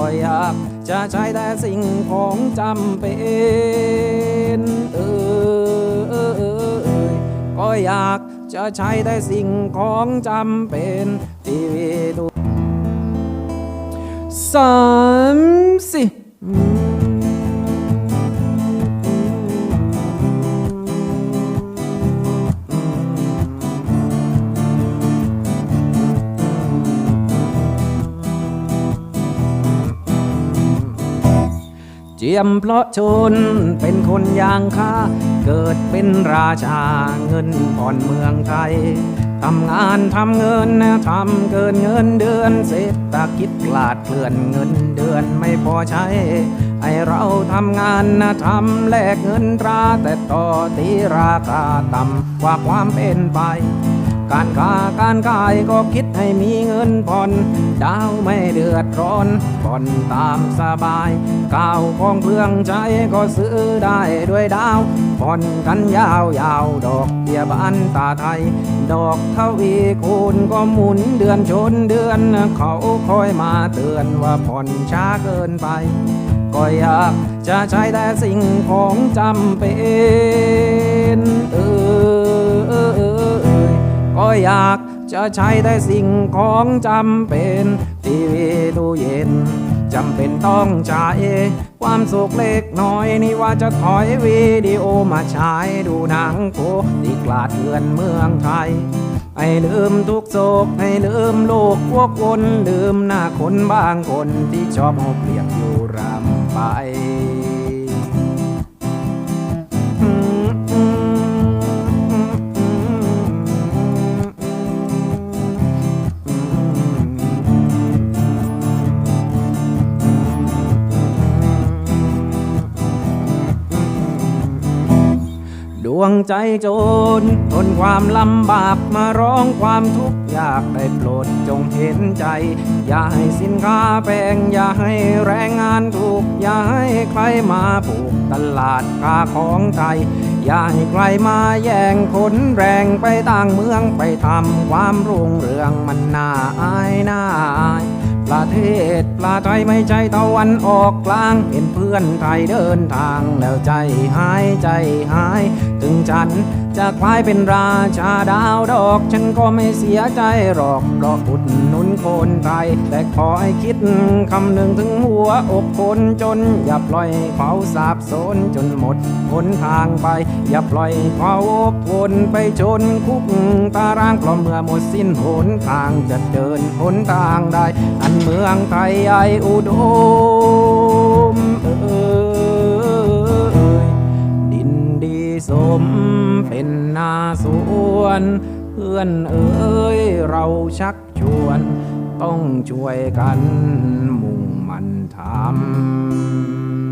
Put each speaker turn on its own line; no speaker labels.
ก็อยากจะใช้แต่สิ่งของจำเป็นเออเออเออก็อยากจะใช้แต่สิ่งของจำเป็นทีวีดูสามสี่ จียมเพราะชนเป็นคนยางข้า เกิดเป็นราชาเงินผ่อนเมืองไทยทำงานทำเงินทำเกินเงินเดือนเศรษฐกิจกลาดเคลื่อนเงินเดือนไม่พอใช้ ไอเราทำงานนะทำแลกเงินตราแต่ต่อตีราคาต่ำกว่าความเป็นไป การค้าการขายก็คิดให้มีเงินผ่อนดาวไม่เดือดร้อนผ่อนตามสบายก้าวของเครื่องใช้ก็ซื้อได้ด้วยดาวผ่อนกันยาวยาวๆดอกเบี้ยบานตาไทย ดอกเทวีคูณก็หมุนเดือนชนเดือน เขาคอยมาเตือนว่าผ่อนช้าเกินไป ก็อยากจะใช้แต่สิ่งของจำเป็น อยากจะใช้แต่สิ่งของจำเป็น ทีวีตู้เย็นจำเป็นต้องใช้ความสุขเล็กน้อยนี่ว่าจะถอยวิดีโอมาฉายดูหนังโปที่กลาดเกลื่อนเมืองไทย ให้ลืมทุกโศกให้ลืมโลกวกวนลืมหน้าคนบางคนที่ชอบเอาเปรียบอยู่ ดวงใจโจรทนความลำบากมาร้องความทุกข์ยากได้โปรดจงเห็นใจ อย่าให้สินค้าแพงอย่าให้แรงงานถูก อย่าให้ใครมาปลูกตลาดค้าของไทย อย่าให้ใครมาแย่งคนแรงไปต่างเมืองไปทำความรุ่งเรืองมันน่าอายน่าอาย ประเทศปลาไทยไม่ใช่ตะวันออกกลางเห็นเพื่อนไทยเดินทางแล้วใจหายใจหาย ถึงฉันจะกลายเป็นราชาดาวดอก ฉันก็ไม่เสียใจหรอกเพราะอุดหนุนคนไทย แต่ขอให้คิดคำหนึ่งถึงหัวอกคนจน อย่าปล่อยเขาสาบสนจนหมดหนทางไป อย่าปล่อยเขาวนไปจนคุกตารางเพราะเมื่อหมดสิ้นหนทางจะเดินหนทางได้อันเมืองไทยไออุดมเอยดินดีสมเป็นนาสวน เพื่อนเอ้ยเราชักชวน ต้องช่วยกันมุ่งมันทำ